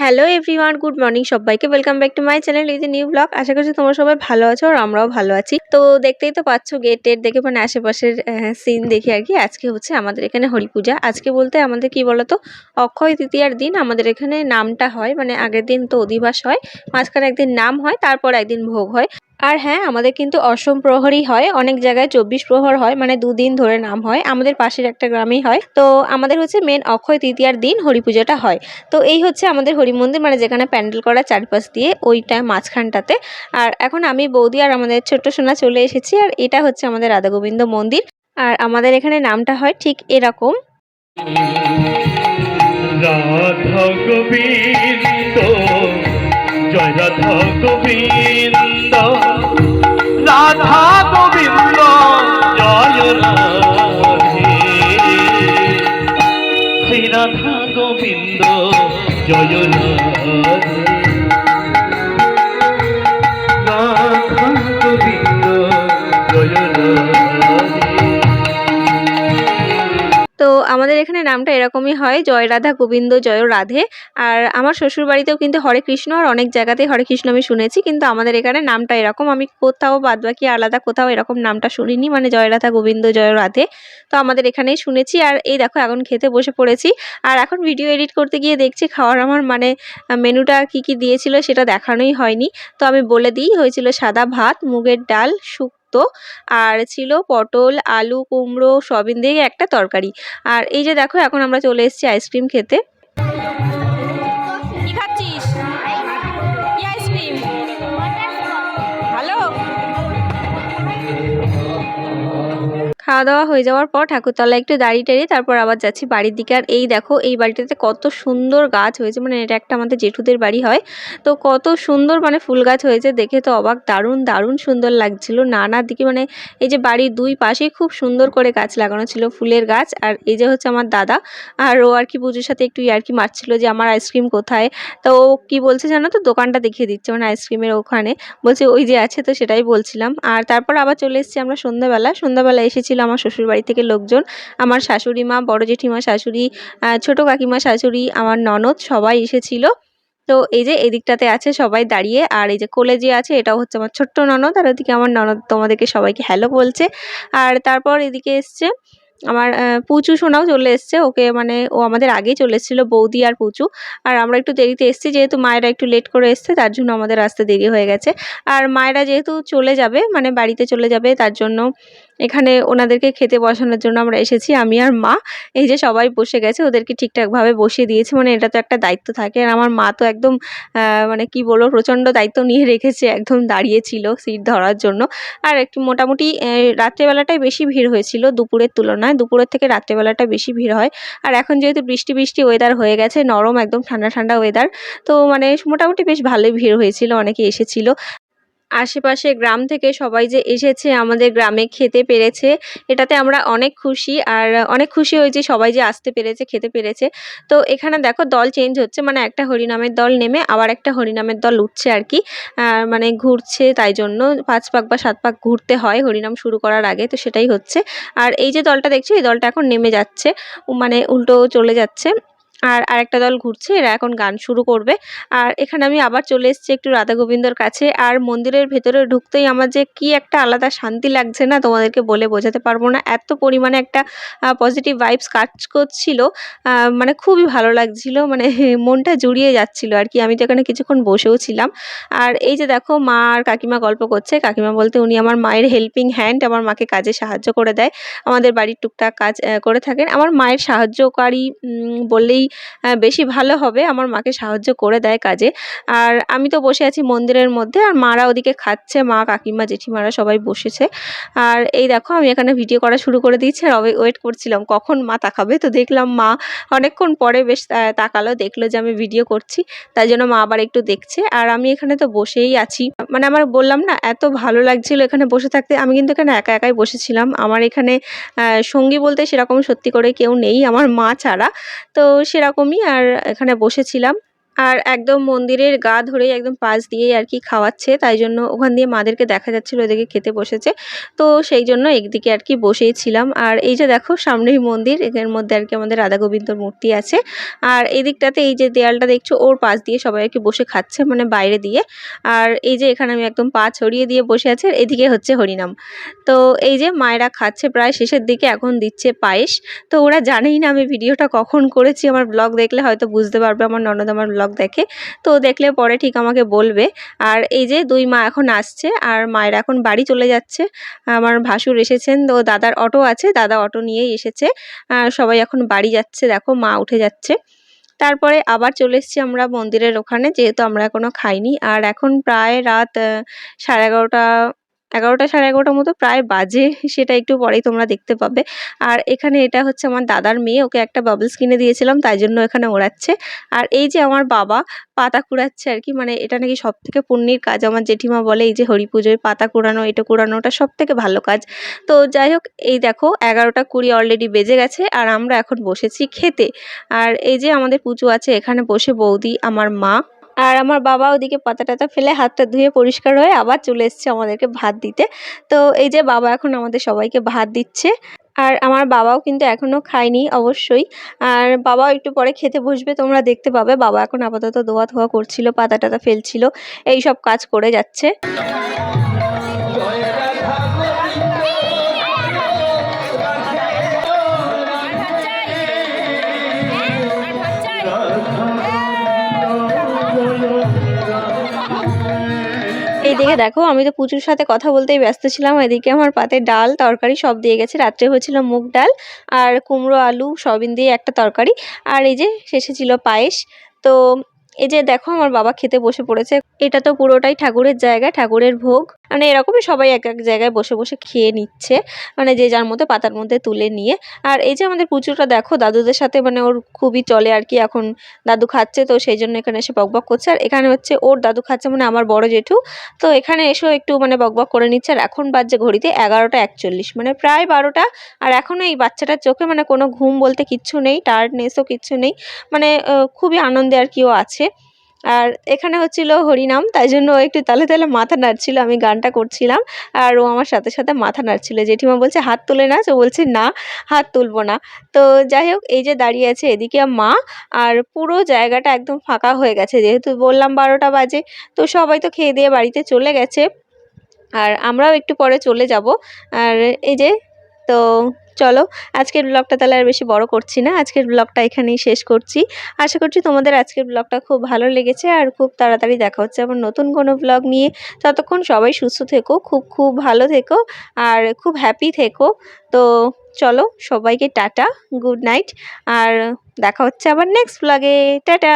Hello everyone, good morning সবাইকে। Welcome back to my channel with new blog. আশা করছি তোমরা সবাই ভালো আছো আর আমরাও ভালো আছি। তো দেখতেই তো পাচ্ছ গেট টেট দেখে মানে আশেপাশের সিন দেখি আর কি। আজকে হচ্ছে আমাদের এখানে হোলি পূজা। আজকে বলতে আমাদের কি বলতো? অক্ষয় তৃতীয়ার দিন আমাদের এখানে নামটা হয়। মানে আগের দিন তো অধিবাস হয়। মাঝখানে একদিন নাম হয়, তারপর একদিন ভোগ হয়। আর হ্যাঁ আমাদের কিন্তু অষ্টম প্রহরই হয়, অনেক জায়গায় চব্বিশ প্রহর হয় মানে দুদিন ধরে নাম হয়। আমাদের পাশের একটা গ্রামেই হয়। তো আমাদের হচ্ছে মেন অক্ষয় তৃতীয়ার দিন হরি পুজোটা হয়। তো এই হচ্ছে আমাদের হরি মন্দির মানে যেখানে প্যান্ডেল করা চারপাশ দিয়ে ওইটা মাঝখানটাতে। আর এখন আমি বৌদি আর আমাদের ছোট্ট সোনা চলে এসেছি, আর এটা হচ্ছে আমাদের রাধা গোবিন্দ মন্দির। আর আমাদের এখানে নামটা হয় ঠিক এরকম। রাধা গোবিন্দ জয় রাধা গোবিন্দ জয় রাধে এখানে নামটা এরকমই হয়, জয় রাধা গোবিন্দ, জয় রাধে। আর আমার শ্বশুর বাড়িতেও কিন্তু হরে কৃষ্ণ, আর অনেক জায়গাতেই হরে কৃষ্ণ আমি শুনেছি, কিন্তু আমাদের এখানে নামটা এরকম। আমি কোথাও বাদবাকি আলাদা কোথাও এরকম নামটা শুনিনি মানে জয় রাধা গোবিন্দ, জয় রাধে। তো আমাদের এখানেই শুনেছি, আর এই দেখো এখন খেতে বসে পড়েছি। আর এখন ভিডিও এডিট করতে গিয়ে দেখছি, খাওয়ার আমার মানে মেনুটা কি কি দিয়েছিল সেটা দেখানোই হয়নি। তো আমি বলে দিই, হয়েছিল সাদা ভাত, মুগের ডাল শুক্তো আর ছিল পটল, আলু, কুমড়ো সবিন দিয়ে একটা তরকারি। আর এই যে দেখো, এখন আমরা চলে এসেছি আইসক্রিম খেতে। খাওয়া দাওয়া হয়ে যাওয়ার পর ঠাকুরতলা একটু দাঁড়িয়ে টাড়িয়ে তারপর আবার যাচ্ছি বাড়ির দিকে। আর এই দেখো, এই বাড়িটাতে কত সুন্দর গাছ হয়েছে মানে এটা একটা আমাদের জেঠুদের বাড়ি হয়। তো কত সুন্দর মানে ফুল গাছ হয়েছে, দেখে তো অবাক, দারুণ দারুণ সুন্দর লাগছিল। নানা দিকে মানে এই যে বাড়ির দুই পাশেই খুব সুন্দর করে গাছ লাগানো ছিল, ফুলের গাছ। আর এই যে হচ্ছে আমার দাদা। আর ও আর কি পুজোর সাথে একটু ইয়ার্কি মারছিল যে, আমার আইসক্রিম কোথায়? তো ও কি বলছে জানো তো, দোকানটা দেখিয়ে দিচ্ছে মানে আইসক্রিমের ওখানে। বলছে, ওই যে আছে, তো সেটাই বলছিলাম। আর তারপর আবার চলে এসেছি আমরা সন্ধ্যাবেলা। সন্ধ্যাবেলা এসেছিল আমার শ্বশুর বাড়ি থেকে লোকজন, আমার শাশুড়ি মা, বড় জেঠিমা, শাশুড়ি ছোট কাকিমা, শাশুড়ি, আমার ননদ সবাই এসেছিল। তো এই যে এদিকটাতে আছে সবাই দাঁড়িয়ে, আর এই যে কোলে যে আছে এটাও হচ্ছে আমার ছোট্ট ননদ, আর ওদিকে আমার ননদ তোমাদেরকে সবাইকে হ্যালো বলছে। আর তারপর এদিকে এসছে আমার পুচু সোনাও চলে এসছে, ওকে মানে ও আমাদের আগেই চলে এসেছিল, বৌদি আর পুচু। আর আমরা একটু দেরিতে এসেছি, যেহেতু মায়েরা একটু লেট করে এসছে, তার জন্য আমাদের আসতে দেরি হয়ে গেছে। আর মায়েরা যেহেতু চলে যাবে মানে বাড়িতে চলে যাবে, তার জন্য এখানে ওনাদেরকে খেতে বসানোর জন্য আমরা এসেছি, আমি আর মা। এই যে সবাই বসে গেছে, ওদেরকে ঠিকঠাকভাবে বসিয়ে দিয়েছি মানে এটা তো একটা দায়িত্ব থাকে। আর আমার মা তো একদম মানে কি বলব, প্রচণ্ড দায়িত্ব নিয়ে রেখেছে, একদম দাঁড়িয়ে ছিল সিট ধরার জন্য। আর একটু মোটামুটি রাত্রেবেলাটাই বেশি ভিড় হয়েছিল, দুপুরের তুলনায়। দুপুরের থেকে রাত্রেবেলাটা বেশি ভিড় হয়। আর এখন যেহেতু বৃষ্টি বৃষ্টি ওয়েদার হয়ে গেছে, নরম, একদম ঠান্ডা ঠান্ডা ওয়েদার তো মানে মোটামুটি বেশ ভালোই ভিড় হয়েছিল, অনেকে এসেছিল। আশেপাশে গ্রাম থেকে সবাই যে এসেছে, আমাদের গ্রামে খেতে পেরেছে, এটাতে আমরা অনেক খুশি। আর অনেক খুশি হয়েছি সবাই যে আসতে পেরেছে, খেতে পেরেছে। তো এখানে দেখো দল চেঞ্জ হচ্ছে মানে একটা হরিনামের দল নেমে আবার একটা হরিনামের দল উঠছে আর কি। মানে ঘুরছে তাই জন্য পাঁচ পাক বা সাত পাক ঘুরতে হয়, হরিনাম শুরু করার আগে, তো সেটাই হচ্ছে। আর এই যে দলটা দেখছি, এই দলটা এখন নেমে যাচ্ছে। মানে উল্টো চলে যাচ্ছে। আর আরেকটা দল ঘুরছে, এরা এখন গান শুরু করবে। আর এখানে আমি আবার চলে এসেছি একটু রাধা গোবিন্দর কাছে। আর মন্দিরের ভেতরে ঢুকতেই আমার যে কি একটা আলাদা শান্তি লাগছে না, তোমাদেরকে বলে বোঝাতে পারব না। এত পরিমাণে একটা পজিটিভ ভাইবস কাজ করছিল মানে খুবই ভালো লাগছিল মানে মনটা জুড়িয়ে যাচ্ছিল আর কি। আমি তো এখানে কিছুক্ষণ বসেও ছিলাম। আর এই যে দেখো, মা আর কাকিমা গল্প করছে। কাকিমা বলতে উনি আমার মায়ের হেল্পিং হ্যান্ড আমার মাকে কাজে সাহায্য করে দেয়। আমাদের বাড়ির টুকটাক কাজ করে থাকেন। আমার মায়ের সাহায্যকারী বললেই বেশি ভালো হবে। আমার মাকে সাহায্য করে দেয় কাজে। আর আমি তো বসে আছি মন্দিরের মধ্যে, আর মারা ওদিকে খাচ্ছে। মা, কাকিমা, জেঠিমারা সবাই বসেছে। আর এই দেখো, আমি এখানে ভিডিও করা শুরু করে দিয়েছি। আর ওয়েট করছিলাম, কখন মা তাকাবে? তো দেখলাম মা অনেকক্ষণ পরে বেশ তাকালো, দেখল যে আমি ভিডিও করছি। তাই জন্য মা আবার একটু দেখছে। আর আমি এখানে তো বসেই আছি। মানে আমার বললাম না, এত ভালো লাগছিল এখানে বসে থাকতে। আমি কিন্তু এখানে একা একাই বসেছিলাম। আমার এখানে সঙ্গী বলতে সেরকম সত্যি করে কেউ নেই, আমার মা ছাড়া। তো সেরকমই আর এখানে বসেছিলাম। আর একদম মন্দিরের গা ধরেই একদম পাশ দিয়েই আর কি খাওয়াচ্ছে, তাই জন্য ওখান দিয়ে মাদেরকে দেখা যাচ্ছিল, ওদেরকে খেতে বসেছে। তো সেই জন্য একদিকে আর কি বসেই ছিলাম। আর এই যে দেখো, সামনেই মন্দির এর মধ্যে আর কি আমাদের রাধা গোবিন্দর মূর্তি আছে। আর এই দিকটাতে এই যে দেয়ালটা দেখছ, ওর পাশ দিয়ে সবাই আর কি বসে খাচ্ছে মানে বাইরে দিয়ে। আর এই যে এখানে আমি একদম পা ছড়িয়ে দিয়ে বসে আছে এদিকে হচ্ছে হরিনাম। তো এই যে মায়েরা খাচ্ছে প্রায় শেষের দিকে, এখন দিচ্ছে পায়েস। তো ওরা জানেই না আমি ভিডিওটা কখন করেছি, আমার ব্লগ দেখলে হয়তো বুঝতে পারবে, আমার ননদ আমার ব্লগ দেখে। তো দেখলে পরে ঠিক আমাকে বলবে। আর এই যে দুই মা এখন আসছে আর মায়ের এখন বাড়ি চলে যাচ্ছে। আমার ভাসুর এসেছেন, তো দাদার অটো আছে, দাদা অটো নিয়েই এসেছে। আর সবাই এখন বাড়ি যাচ্ছে, দেখো মা উঠে যাচ্ছে। তারপরে আবার চলে এসেছি আমরা মন্দিরের ওখানে, যেহেতু আমরা এখনও খাইনি। আর এখন প্রায় রাত সাড়ে এগারোটা এগারোটা সাড়ে এগারোটার মতো প্রায় বাজে, সেটা একটু পরেই তোমরা দেখতে পাবে। আর এখানে এটা হচ্ছে আমার দাদার মেয়ে, ওকে একটা বাবলস কিনে দিয়েছিলাম, তাই জন্য এখানে ওড়াচ্ছে। আর এই যে আমার বাবা পাতা কুড়াচ্ছে আর কি মানে এটা নাকি সব থেকে পুণ্যের কাজ, আমার জেঠিমা বলে, এই যে হরি পুজোয় পাতা কুড়ানো, এটা কুড়ানোটা সব থেকে ভালো কাজ। তো যাই হোক, এই দেখো, এগারোটা কুড়ি অলরেডি বেজে গেছে, আর আমরা এখন বসেছি খেতে। আর এই যে আমাদের পুজো আছে, এখানে বসে বৌদি, আমার মা আর আমার বাবা ওদিকে পাতা টাতা ফেলে হাতটা ধুয়ে পরিষ্কার হয়ে আবার চলে এসছে আমাদেরকে ভাত দিতে। তো এই যে বাবা এখন আমাদের সবাইকে ভাত দিচ্ছে। আর আমার বাবাও কিন্তু এখনও খায়নি অবশ্যই। আর বাবাও একটু পরে খেতে বসবে, তোমরা দেখতে পাবে। বাবা এখন আপাতত দোয়া ধোয়া করছিল, পাতা টাতা ফেলছিল, এই সব কাজ করে যাচ্ছে। এইদিকে দেখো, আমি তো পুচুর সাথে কথা বলতেই ব্যস্ত ছিলাম। এদিকে আমার পাতে ডাল, তরকারি সব দিয়ে গেছে। রাত্রে হয়েছিল মুগ ডাল আর কুমড়ো, আলু সবিন দিয়ে একটা তরকারি। আর এই যে শেষে ছিল পায়েস। তো এই যে দেখো, আমার বাবা খেতে বসে পড়েছে। এটা তো পুরোটাই ঠাকুরের জায়গা, ঠাকুরের ভোগ। মানে এরকমই সবাই এক এক জায়গায় বসে বসে খেয়ে নিচ্ছে। মানে যে যার মতো পাতার মধ্যে তুলে নিয়ে। আর এই যে আমাদের পুজোটা দেখো, দাদুদের সাথে মানে ওর খুবই চলে আর কি। এখন দাদু খাচ্ছে, তো সেই জন্য এখানে এসে বকবক করছে। আর এখানে হচ্ছে ওর দাদু খাচ্ছে মানে আমার বড় জেঠু। তো এখানে এসেও একটু মানে বকবক করে নিচ্ছে। আর এখন বাজছে ঘড়িতে এগারোটা একচল্লিশ। মানে প্রায় বারোটা। আর এখনও এই বাচ্চাটার চোখে মানে কোনো ঘুম বলতে কিচ্ছু নেই, টায়ার্ডনেসও কিচ্ছু নেই। মানে খুবই আনন্দে আর কি ও আছে। আর এখানে হচ্ছিল হরিনাম, তাই জন্য ও একটু তালে তালে মাথা নাড়ছিল, আমি গানটা করছিলাম। আর ও আমার সাথে সাথে মাথা নাড়ছিল, জেঠিমা বলছে, হাত তুলে নাচ? ও বলছে, না, হাত তুলবো না। তো যাই হোক, এই যে দাঁড়িয়ে আছে এদিকে মা, আর পুরো জায়গাটা একদম ফাঁকা হয়ে গেছে, যেহেতু বললাম বারোটা বাজে, তো সবাই তো খেয়ে দিয়ে বাড়িতে চলে গেছে। আর আমরাও একটু পরে চলে যাব। আর এই যে, তো চলো, আজকের ব্লগটা তাহলে আর বেশি বড় করছি না, আজকের ব্লগটা এখানেই শেষ করছি। আশা করছি তোমাদের আজকের ব্লগটা খুব ভালো লেগেছে আর খুব তাড়াতাড়ি দেখা হচ্ছে আবার নতুন কোনো ব্লগ নিয়ে। ততক্ষণ সবাই সুস্থ থেকো, খুব খুব ভালো থেকো আর খুব হ্যাপি থেকো। তো চলো, সবাইকে টাটা গুড নাইট আর দেখা হচ্ছে আবার নেক্সট ব্লগে টাটা!